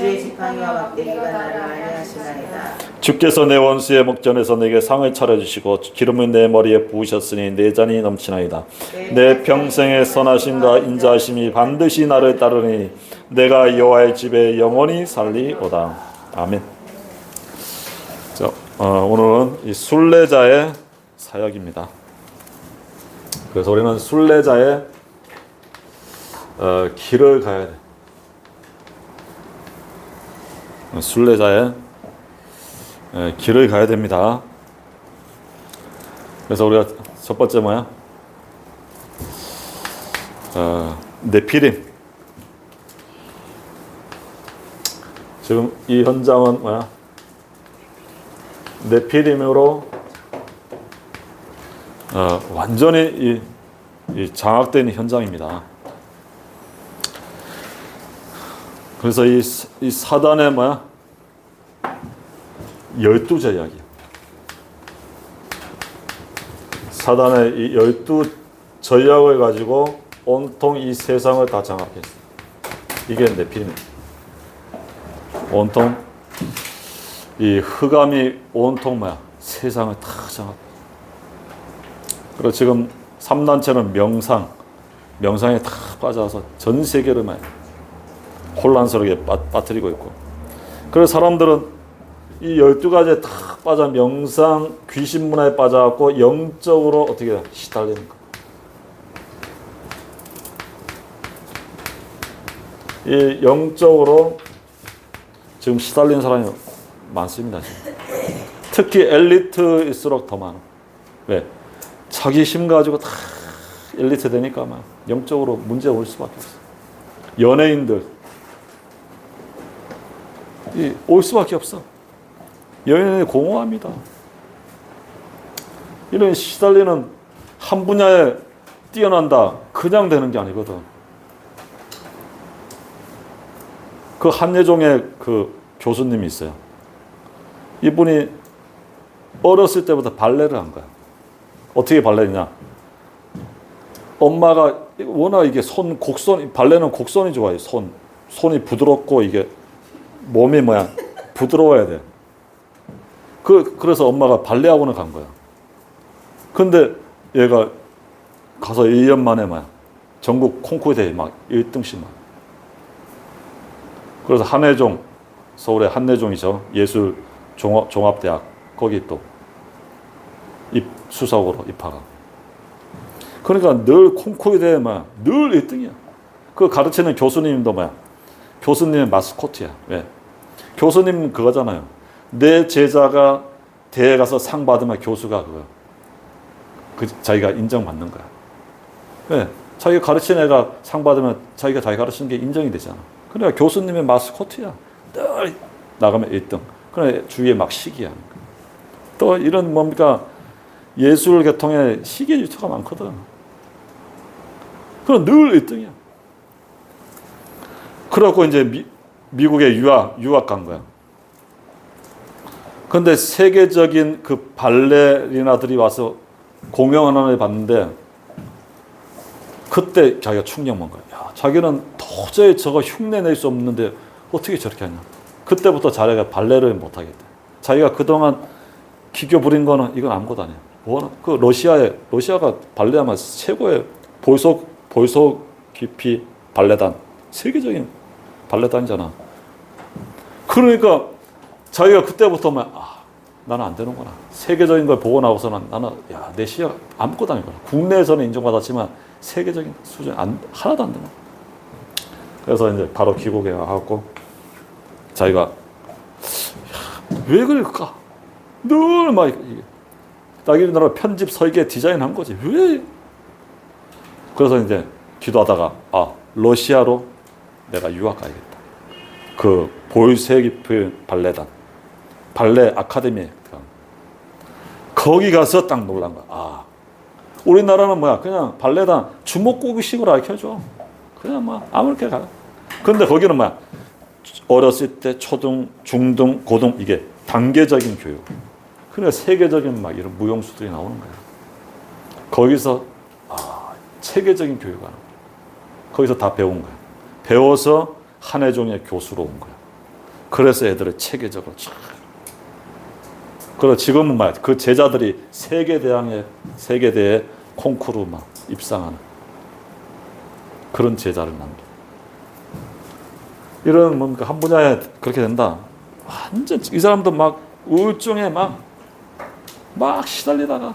주의 지팡이와 막대기가 나를 안위하시나이다. 주께서 내 원수의 목전에서 내게 상을 차려주시고 기름을 내 머리에 부으셨으니 내 잔이 넘치나이다. 내 평생의 선하심과 인자하심이 반드시 나를 따르니 내가 여호와의 집에 영원히 살리오다. 아멘. 자, 어, 오늘은 이 순례자의 사역입니다. 그래서 우리는 순례자의 어, 길을 가야 돼. 순례자의 예, 길을 가야 됩니다. 그래서 우리가 첫 번째 뭐야? 어, 네피림. 지금 이 현장은 뭐야? 네피림으로 어, 완전히 이, 이 장악된 현장입니다. 그래서 이, 사- 이 사단의 뭐야? 열두 제약이야. 사단의 이 열두 전략을 가지고 온통 이 세상을 다 장악했어. 이게 네피림. 온통 이 흑암이 온통 뭐야? 세상을 다 장악. 그리고 지금 삼단체는 명상, 명상에 다 빠져서 전 세계를 막 혼란스럽게 빠, 빠뜨리고 있고. 그래서 사람들은 이 열두 가지에 다 빠져 명상 귀신 문화에 빠져갖고 영적으로 어떻게 시달리는 거. 이 영적으로 지금 시달리는 사람이 많습니다. 지금. 특히 엘리트일수록 더 많아. 왜? 자기 힘 가지고 다 엘리트 되니까 막 영적으로 문제 올 수밖에 없어. 연예인들 이 올 수밖에 없어. 연예인이 공허합니다. 이런 시달리는 한 분야에 뛰어난다 그냥 되는 게 아니거든. 그 한예종의 그 교수님이 있어요. 이분이 어렸을 때부터 발레를 한 거야. 어떻게 발레냐? 엄마가 워낙 이게 손 곡선 발레는 곡선이 좋아요. 손 손이 부드럽고 이게 몸이 뭐야 부드러워야 돼. 그 그래서 엄마가 발레 학원을 간 거야. 근데 얘가 가서 1년 만에 뭐야 전국 콩쿠르 막 1등씩 막. 그래서 한예종 서울의 한예종이죠 예술 종합 종합대학 거기 또 입 수석으로 입학하. 그러니까 늘 콩쿠르 대회 막늘 1등이야. 그 가르치는 교수님도 뭐야 교수님의 마스코트야. 왜? 교수님 그거잖아요. 내 제자가 대회 가서 상 받으면 교수가 그거 그 자기가 인정받는 거야. 왜? 자기가 가르친 애가 상 받으면 자기가 자기 가르치는 게 인정이 되잖아. 그러니까 교수님의 마스코트야. 늘 나가면 1등. 그래 주위에 막 시기야. 또 이런 뭡니까 예술 계통에 시기 질투가 많거든. 그럼 늘 1등이야. 그래갖고 이제 미, 미국에 유학 유학 간 거야. 근데 세계적인 그 발레리나들이 와서 공연을 봤는데 그때 자기가 충격 먹은 거야. 야, 자기는 도저히 저거 흉내 낼 수 없는데 어떻게 저렇게 하냐. 그때부터 자기가 발레를 못 하겠대. 자기가 그동안 기교 부린 거는 이건 아무것도 아니야. 뭐, 그 러시아에 러시아가 발레하면 최고의 볼속 볼속 깊이 발레단 세계적인 발레단이잖아. 그러니까 자기가 그때부터 막 아, 나는 안 되는구나. 세계적인 걸 보고 나고서는 나는 야, 내 시야 아무것도 아니구나. 국내에서는 인정받았지만 세계적인 수준 안, 하나도 안 되나. 그래서 이제 바로 귀국해 갖고 자기가 야, 왜 그럴까? 늘막 이게 자기 나라 편집 설계 디자인 한 거지. 왜? 그래서 이제 기도하다가 아 러시아로 내가 유학 가야겠다. 그 볼세기프 발레단 발레 아카데미에 가. 거기 가서 딱 놀란 거야. 아 우리나라는 뭐야? 그냥 발레단 주먹고기식으로 가르쳐줘. 그냥 뭐 아무렇게 가. 근데 거기는 뭐야? 어렸을 때 초등, 중등, 고등 이게 단계적인 교육. 그러니까 세계적인 막 이런 무용수들이 나오는 거야. 거기서 아, 체계적인 교육을 하는 거야. 거기서 다 배운 거야. 배워서 한해종의 교수로 온 거야. 그래서 애들을 체계적으로 쫙. 그래 지금은 뭐야? 그 제자들이 세계 대항에 세계대에 콩쿠르 막 입상하는 그런 제자를 남겨. 이런 뭡니까 한 분야에 그렇게 된다. 완전 이 사람도 막 우울증에 막 막 시달리다가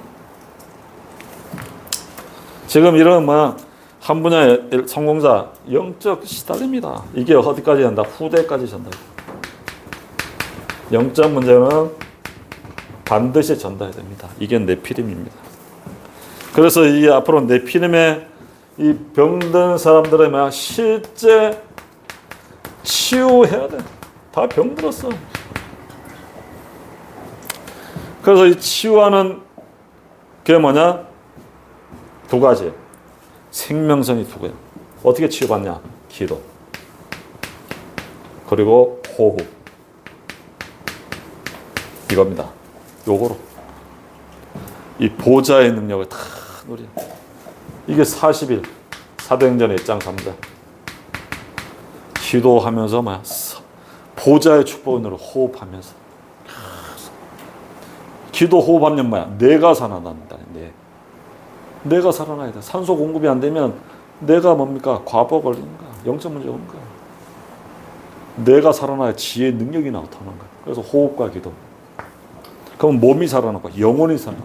지금 이런 뭐 한 분야의 성공자 영적 시달립니다. 이게 어디까지 간다? 후대까지 전달. 영적 문제는 반드시 전달해야 됩니다. 이게 네피림입니다. 그래서 이 앞으로 네피림의 이 병든 사람들의 막 실제 치유해야 돼. 다 병들었어. 그래서 이 치유하는 게 뭐냐? 두 가지. 생명선이 두 개야. 어떻게 치유받냐? 기도. 그리고 호흡. 이겁니다. 요거로. 이 보좌의 능력을 다 누려. 이게 40일. 사도행전의 1장 3절. 기도하면서? 보좌의 축복으로 호흡하면서. 기도 호흡하면 뭐야? 내가 살아난다. 내. 내가 살아나야 돼. 산소 공급이 안 되면 내가 뭡니까? 과부 걸리는 거야. 영적 문제 오는 거야. 내가 살아나야 지혜의 능력이 나타나는 거야. 그래서 호흡과 기도. 그럼 몸이 살아나고 영혼이 살아나.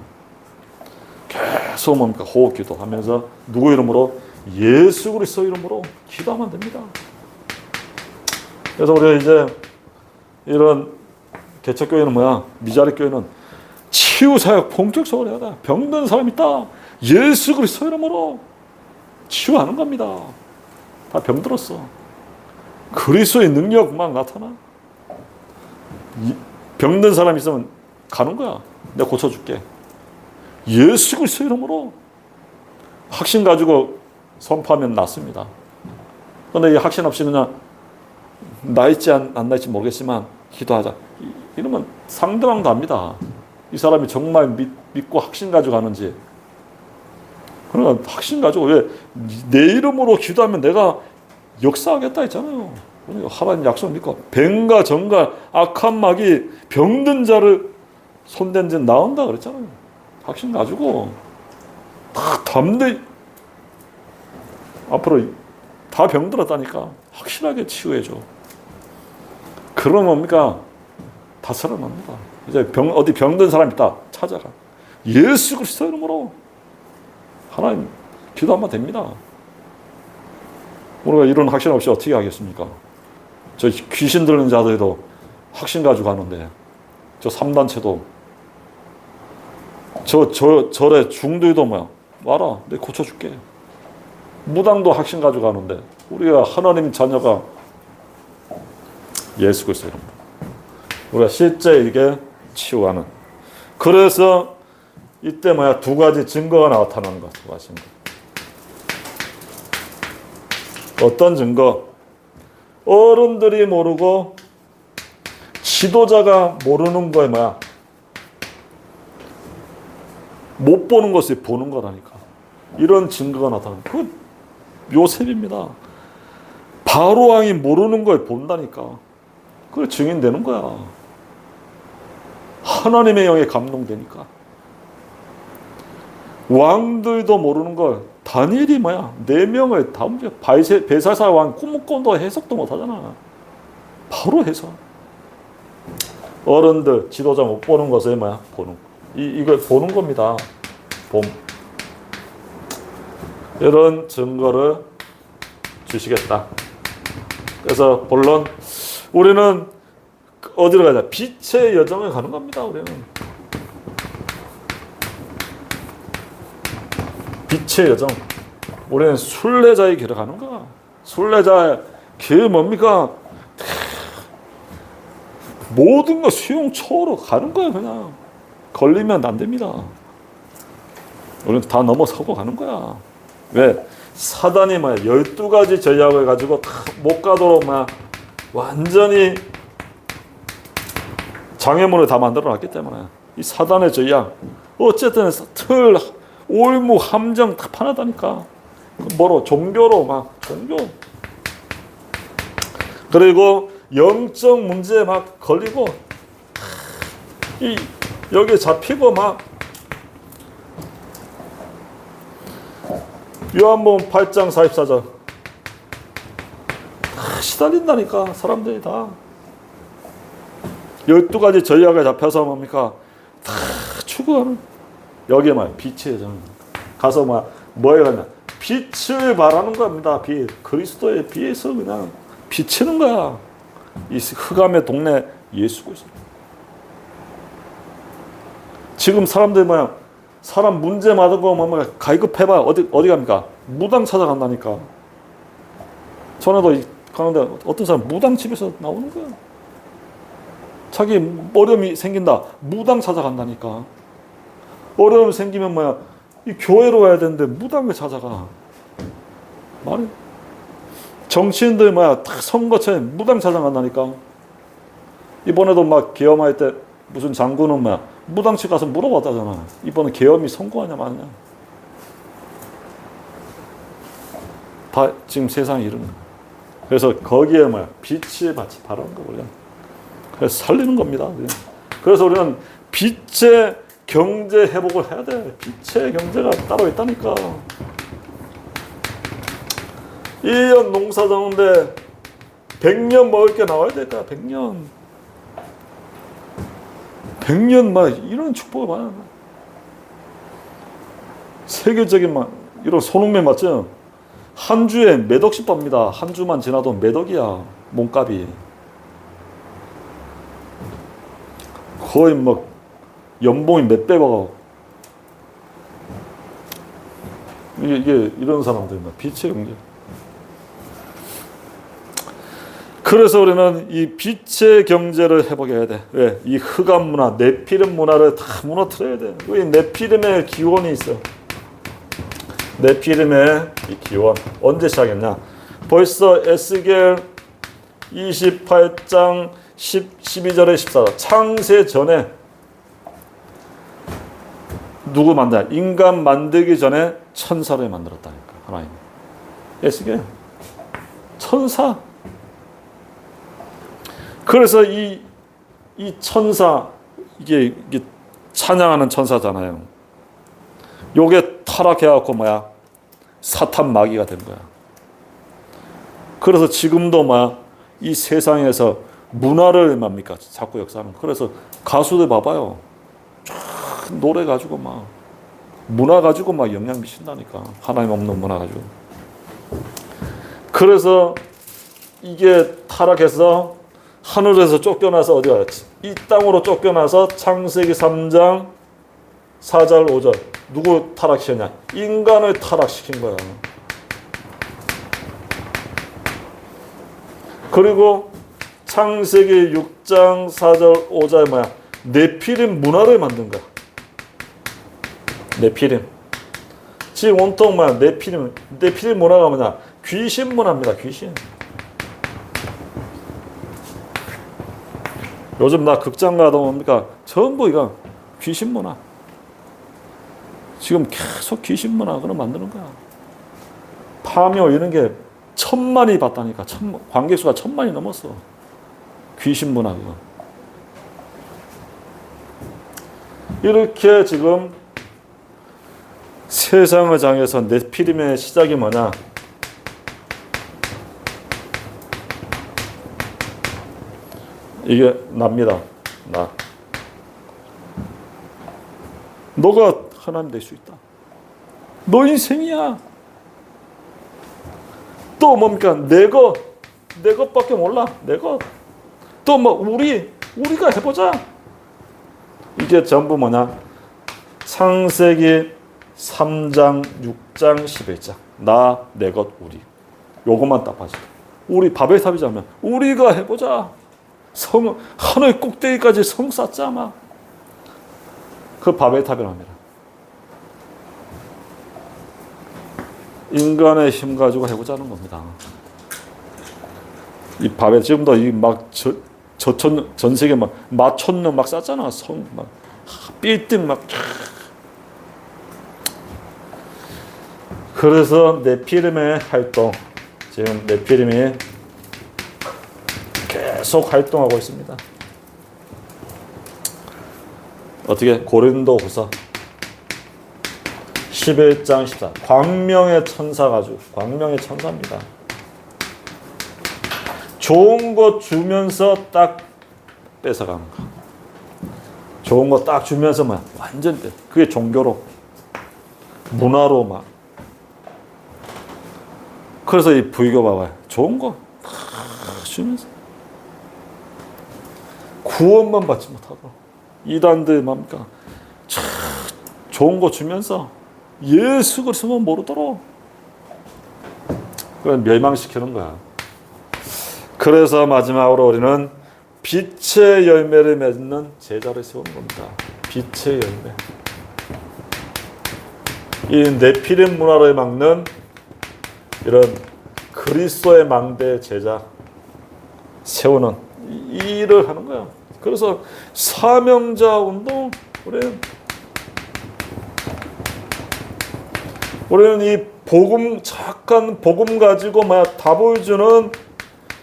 계속 뭡니까? 호흡 기도하면서 누구 이름으로? 예수 그리스도 이름으로 기도하면 됩니다. 그래서 우리가 이제 이런 개척교회는 뭐야? 미자리 교회는 치유 사역 본격적으로 해야 돼. 병든 사람 있다. 예수 그리스도 이름으로 치유하는 겁니다. 다 병들었어. 그리스도의 능력 막 나타나. 이- 병든 사람 있으면 가는 거야. 내가 고쳐줄게. 예수 그리스도 이름으로 확신 가지고 선포하면 낫습니다. 그런데 이 확신 없이 그냥 나 있지 안, 안 나 있지 모르겠지만 기도하자. 이- 이러면 상대방도 압니다. 이 사람이 정말 믿, 믿고 확신 가지고 가는지. 그러나 확신 가지고 왜 내 이름으로 기도하면 내가 역사하겠다 했잖아요. 그러니까 하나님 약속 믿고 뱀과 정과 악한 막이 병든 자를 손댄 지 나온다 그랬잖아요. 확신 가지고 다 담대 앞으로 다 병들었다니까 확실하게 치유해줘. 그럼 뭡니까? 다 살아납니다. 이제 병 어디 병든 사람 있다 찾아가. 예수 그리스도 이름으로 하나님 기도하면 됩니다. 우리가 이런 확신 없이 어떻게 하겠습니까? 저 귀신 들는 자들도 확신 가지고 가는데 저 3단체도 저, 저, 절에 중도에도 뭐야 와라 내 고쳐줄게 무당도 확신 가지고 가는데 우리가 하나님 자녀가 예수 그리스도 우리가 실제 이게 치유하는 그래서 이때 뭐야 두 가지 증거가 나타나는 거두 가지 증거 어떤 증거? 어른들이 모르고 지도자가 모르는 거에 뭐야? 못 보는 것을 보는 거라니까. 이런 증거가 나타나는 그 요셉입니다. 바로 왕이 모르는 걸 본다니까. 그걸 증인되는 거야. 하나님의 영에 감동되니까 왕들도 모르는 걸 다니엘이 뭐야? 네 명을 다 움직여 바이세 베사사 왕 꿈꾸도 해석도 못하잖아. 바로 해석 어른들 지도자 못 보는 것을 뭐야? 보는 이 이걸 보는 겁니다. 봄. 이런 증거를 주시겠다. 그래서 본론 우리는 어디로 가자 빛의 여정을 가는 겁니다 우리는 빛의 여정. 우리는 순례자의 길을 가는 거야. 순례자의 길 뭡니까? 모든 거 수용 초월로 가는 거야 그냥. 걸리면 안 됩니다. 우리는 다 넘어서고 가는 거야. 왜? 사단이 막 12가지 전략을 가지고 다못 가도록 막 완전히 장애물을 다 만들어 놨기 때문에 이 사단의 전략 어쨌든 틀 올무 함정 다 파나다니까. 뭐로? 종교로 막 종교. 그리고 영적 문제에 막 걸리고 이 여기 잡히고 막. 요한복음 8장 44절. 다 시달린다니까 사람들이 다. 12가지 전략에 잡혀서 뭡니까? 다 추구하는 여기에 막 빛의 정. 가서 막 뭐에 가냐? 빛을 바라는 겁니다. 빛. 그리스도의 빛에서 그냥 비치는 거야. 이 흑암의 동네 예수 그리스도 지금 사람들 뭐야 사람 문제 맞은 거뭐 가입해봐. 어디 어디 갑니까? 무당 찾아간다니까. 전에도 이- 가는데 어떤 사람 무당 집에서 나오는 거야. 자기 어려움이 생긴다. 무당 찾아간다니까 어려움 생기면 뭐야. 이 교회로 와야 되는데 무당을 찾아가? 말이 정치인들 뭐야. 다 선거철에 무당 찾아간다니까. 이번에도 막 계엄할 때 무슨 장군은 뭐야. 무당집 가서 물어봤다잖아. 이번에 계엄이 선거하냐 마냐. 다 지금 세상이 이런 거야. 그래서 거기에 뭐야. 빛이 같이 바라는 거 그래서 살리는 겁니다. 그래서 우리는 빛의 경제 회복을 해야 돼. 빛의 경제가 따로 있다니까. 1년 농사 졌는데 100년 먹을 게 나와야 될 거야 100년. 100년 막 이런 축복을 받아 세계적인 막 이런 손흥민 맞죠? 한 주에 몇 억씩 법니다. 한 주만 지나도 몇 억이야 몸값이. 거의 막 연봉이 몇 배가 이게, 이게 이런 사람들 막 빛의 경제 그래서 우리는 이 빛의 경제를 회복해야 돼. 왜? 이 흑암 문화, 네피림 문화를 다 무너뜨려야 돼. 왜 네피림의 기원이 있어? 네피림의 이 기원 언제 시작했냐? 벌써 에스겔 28장 10, 12절에 14절 창세 전에 누구 만다? 인간 만들기 전에 천사를 만들었다니까 하나님. 에스겔 천사. 그래서 이, 이 천사, 이게, 이게 찬양하는 천사잖아요. 요게 타락해갖고 뭐야? 사탄 마귀가 된 거야. 그래서 지금도 뭐야? 이 세상에서 문화를 뭡니까? 자꾸 역사하는. 그래서 가수들 봐봐요. 쫙 노래 가지고 막, 문화 가지고 막 영향 미친다니까. 하나님 없는 문화 가지고. 그래서 이게 타락해서 하늘에서 쫓겨나서 어디 갔지? 이 땅으로 쫓겨나서 창세기 3장 4절 5절 누구 타락시켰냐? 인간을 타락시킨 거야. 그리고 창세기 6장 4절 5절 뭐야? 네피림 문화를 만든 거야. 네피림. 지금 온통 뭐야? 네피림. 네피림 문화가 뭐냐? 귀신 문화입니다. 귀신. 요즘 나 극장 가다 보니까 전부 이거 귀신 문화. 지금 계속 귀신 문화를 만드는 거야. 파묘 이런 게 천만이 봤다니까. 천, 관객 수가 천만이 넘었어. 귀신 문화 그거. 이렇게 지금 세상을 장해서 네피림의 시작이 뭐냐? 이게 납니다. 나. 너가 하나님 될 수 있다. 너 인생이야. 또 뭡니까? 내 것, 내 것밖에 몰라. 내 것. 또 뭐 우리, 우리가 해보자. 이게 전부 뭐냐? 창세기 3장, 6장, 11장. 나, 내 것, 우리. 요것만 딱 봐줘. 우리 바벨탑이자면 우리가 해보자. 성 하늘 꼭대기까지 성 쌓자 막. 그 바벨탑이랍니다. 인간의 힘 가지고 해보자는 겁니다. 이 밥에 지금도 이막 저천 전 세계 막 마천령 막 쌌잖아. 성막 빌딩 막. 그래서 네피림의 활동 지금 네피림이 계속 활동하고 있습니다. 어떻게 고린도후서 11장 14 광명의 천사 가지고 광명의 천사입니다. 좋은 거 주면서 딱 뺏어가는 거. 좋은 거 딱 주면서 막 완전 뺏. 그게 종교로 문화로 막. 그래서 이 불교 봐봐요. 좋은 거탁 주면서 구원만 받지 못하고 이단들 뭡니까? 참 좋은 거 주면서 예수 그리스도만 모르도록 그걸 멸망시키는 거야. 그래서 마지막으로 우리는 빛의 열매를 맺는 제자를 세우는 겁니다. 빛의 열매. 이 네피림 문화를 막는 이런 그리스도의 망대 제자 세우는 이 일을 하는 거야. 그래서 사명자 운동 우리는 우리는 이 복음 착한 복음 가지고 막 답을 주는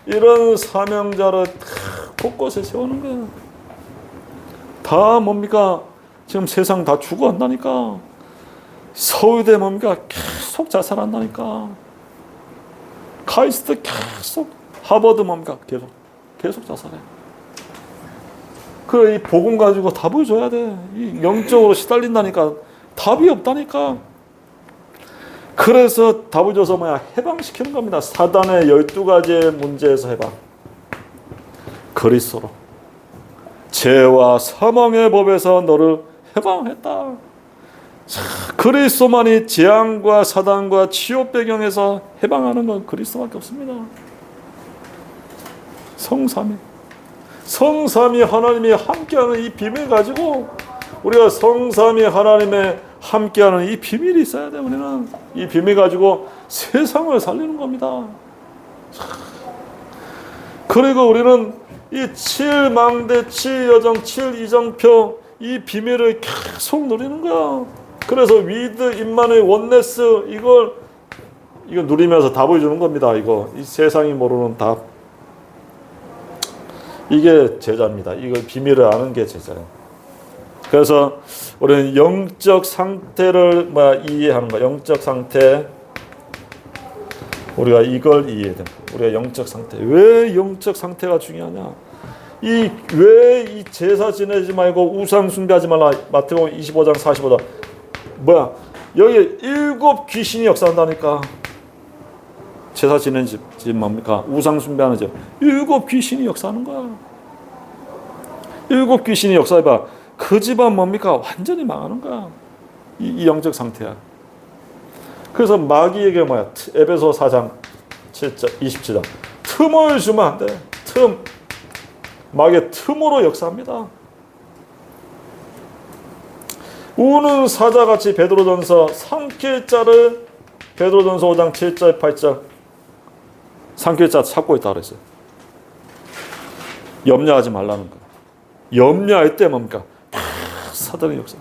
이런 사명자를 다 곳곳에 세우는 거야. 다 뭡니까? 지금 세상 다 죽어간다니까. 서울대 뭡니까? 계속 자살한다니까. 카이스트 계속 하버드 뭡니까? 계속 계속 자살해. 그 이 복음 가지고 답을 줘야 돼. 이 영적으로 시달린다니까 답이 없다니까. 그래서 답을 줘서 뭐야 해방시키는 겁니다. 사단의 열두 가지의 문제에서 해방. 그리스도로 죄와 사망의 법에서 너를 해방했다. 자, 그리스도만이 재앙과 사단과 치욕 배경에서 해방하는 건 그리스도밖에 없습니다. 성삼위. 성삼위 하나님이 함께하는 이 비밀 가지고 우리가 성삼위 하나님의 함께하는 이 비밀이 있어야 돼 우리는 이 비밀 가지고 세상을 살리는 겁니다. 그리고 우리는 이 7망대 7여정 7이정표 이 비밀을 계속 누리는 거야. 그래서 위드 인만의 원네스 이걸 이거 누리면서 답을 주는 겁니다. 이거 이 세상이 모르는 답. 이게 제자입니다. 이걸 비밀을 아는 게 제자예요. 그래서 우리는 영적 상태를 뭐 이해하는 거. 영적 상태. 우리가 이걸 이해해야 돼. 우리가 영적 상태. 왜 영적 상태가 중요하냐? 이 왜 이 제사 지내지 말고 우상 숭배하지 말라. 마태복음 25장 45장. 뭐야? 여기 일곱 귀신이 역사한다니까. 제사 지내는 집, 집 뭡니까? 우상 숭배하는 집. 일곱 귀신이 역사하는 거야. 일곱 귀신이 역사해봐. 그 집안 뭡니까? 완전히 망하는 거야. 이, 이 영적 상태야. 그래서 마귀에게 뭐야? 트- 에베소 4장 7절 27절. 틈을 주면 안 돼. 틈. 마귀의 틈으로 역사합니다. 우는 사자같이 베드로전서 3kil자를 베드로전서 5장 7절 8절 3kil자 찾고 있다 그랬어요. 염려하지 말라는 거. 염려할 때 뭡니까? 다 사단의 역사.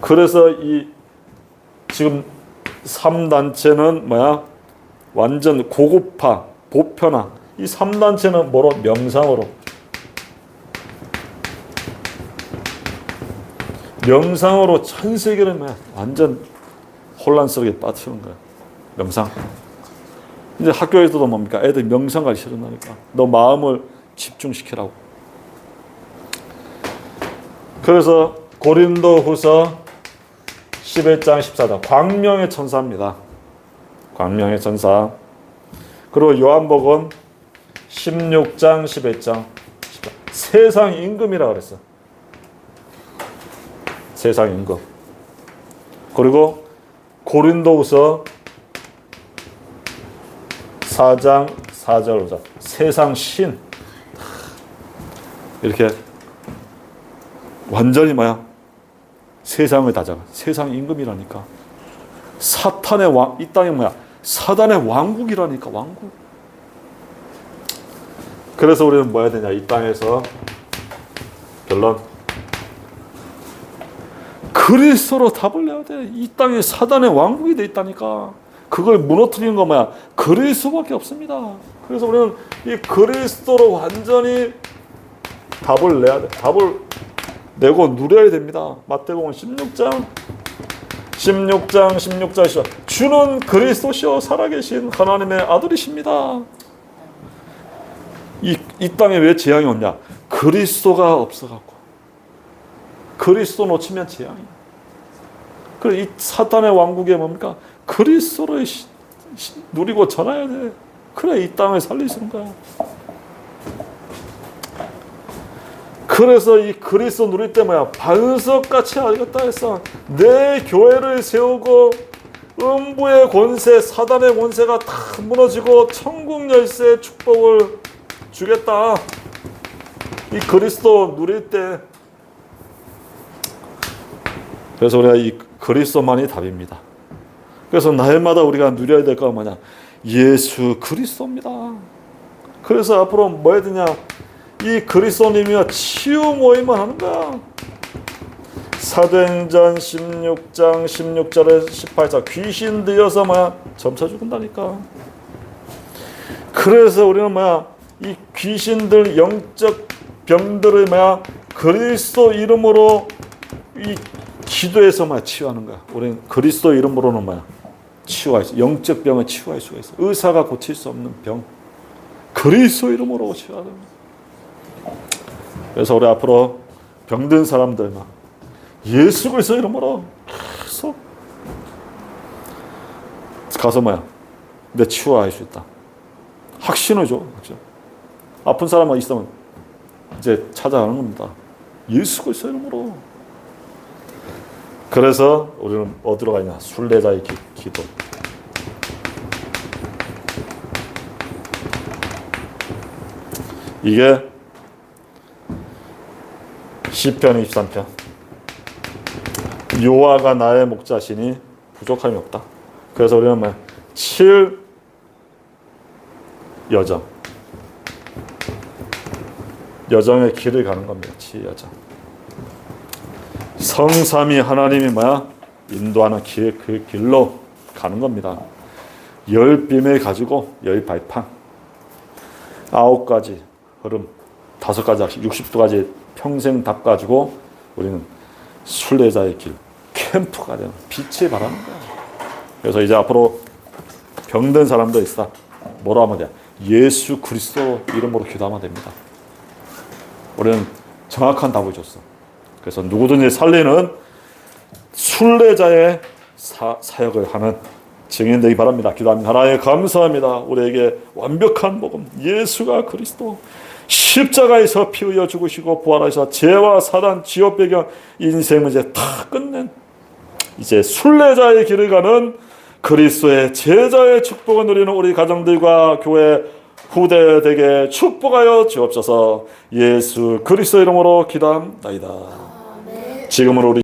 그래서 이 지금 3단체는 뭐야? 완전 고급화, 보편화. 이 3단체는 뭐로? 명상으로. 명상으로 전 세계를 뭐야? 완전 혼란스럽게 빠뜨리는 거야. 명상. 이제 학교에서도 뭡니까? 애들 명상 가르쳐 준다니까. 너 마음을 집중시키라고. 그래서 고린도 후서 11장 14장 광명의 천사입니다. 광명의 천사. 그리고 요한복음 16장 11장 세상 임금이라 그랬어. 세상 임금. 그리고 고린도후서 4장 4절 5절 세상 신 이렇게 완전히 뭐야 세상을 다잡아 세상 임금이라니까 사탄의 왕, 이 땅이 뭐야? 사단의 왕국이라니까 왕국. 그래서 우리는 뭐 해야 되냐? 이 땅에서 결론 그리스도로 답을 내야 돼. 이 땅에 사단의 왕국이 돼 있다니까. 그걸 무너뜨리는 거 뭐야? 그리스도밖에 없습니다. 그래서 우리는 이 그리스도로 완전히 답을 내야 돼. 답을 내고 누려야 됩니다. 마태복음 16장 16장 16절 시작. 주는 그리스도시요 살아계신 하나님의 아들이십니다. 이, 이 땅에 왜 재앙이 없냐? 그리스도가 없어갖고. 그리스도 놓치면 재앙이야. 그래 이 사탄의 왕국에 뭡니까? 그리스도를 누리고 전해야 돼. 그래 이 땅을 있는 거야. 그래서 이 그리스도 누릴 때 뭐야? 반석같이 알겠다 했어. 내 교회를 세우고 음부의 권세, 사단의 권세가 다 무너지고 천국 열쇠의 축복을 주겠다. 이 그리스도 누릴 때 그래서 우리가 이 그리스도만이 답입니다. 그래서 날마다 우리가 누려야 될거 뭐냐? 예수 그리스도입니다. 그래서 앞으로 뭐 해야 되냐? 이 그리스도님이여 치유 모임을 하는 거야. 사도행전 16장 16절에 18절 귀신 들여서 뭐야 점차 죽은다니까. 그래서 우리는 뭐야 이 귀신들 영적 병들을 뭐야 그리스도 이름으로 이 기도해서 뭐야 치유하는 거야. 우리는 그리스도 이름으로는 뭐야 치유할 수 영적 병을 치유할 수가 있어. 의사가 고칠 수 없는 병 그리스도 이름으로 치유하는 거야. 그래서 우리 앞으로 병든 사람들만 예수 그리스도 이름으로 계속 가서 뭐야 내 치유할 수 있다. 확신을 줘. 확신. 아픈 사람만 있으면 이제 찾아가는 겁니다. 예수 그리스도 이름으로. 그래서 우리는 어디로 가냐? 순례자의 기, 기도. 이게 시편 23편 요아가 나의 목자시니 부족함이 없다. 그래서 우리는 뭐7 여정 여정의 길을 가는 겁니다. 7 여정 성삼이 하나님이 뭐야 인도하는 길, 그 길로 가는 겁니다. 열 빔을 가지고 열 발판 아홉 가지 흐름 다섯 가지 악식 60도까지 평생 답 가지고 우리는 순례자의 길 캠프가 되는 바라는 거야. 그래서 이제 앞으로 병든 사람도 있어. 뭐라 하면 돼? 예수 그리스도 이름으로 기도하면 됩니다. 우리는 정확한 답을 줬어. 그래서 누구든지 살리는 순례자의 사, 사역을 하는 증인 되기 바랍니다. 기도합니다. 하나님 감사합니다. 우리에게 완벽한 복음 예수가 그리스도 십자가에서 피 흘려 죽으시고 부활하셔 죄와 사단 지옥 배경 인생을 이제 다 끝낸 이제 순례자의 길을 가는 그리스도의 제자의 축복을 누리는 우리 가정들과 교회 후대에게 축복하여 주옵소서 예수 그리스도 이름으로 기도합나이다. 지금으로 우리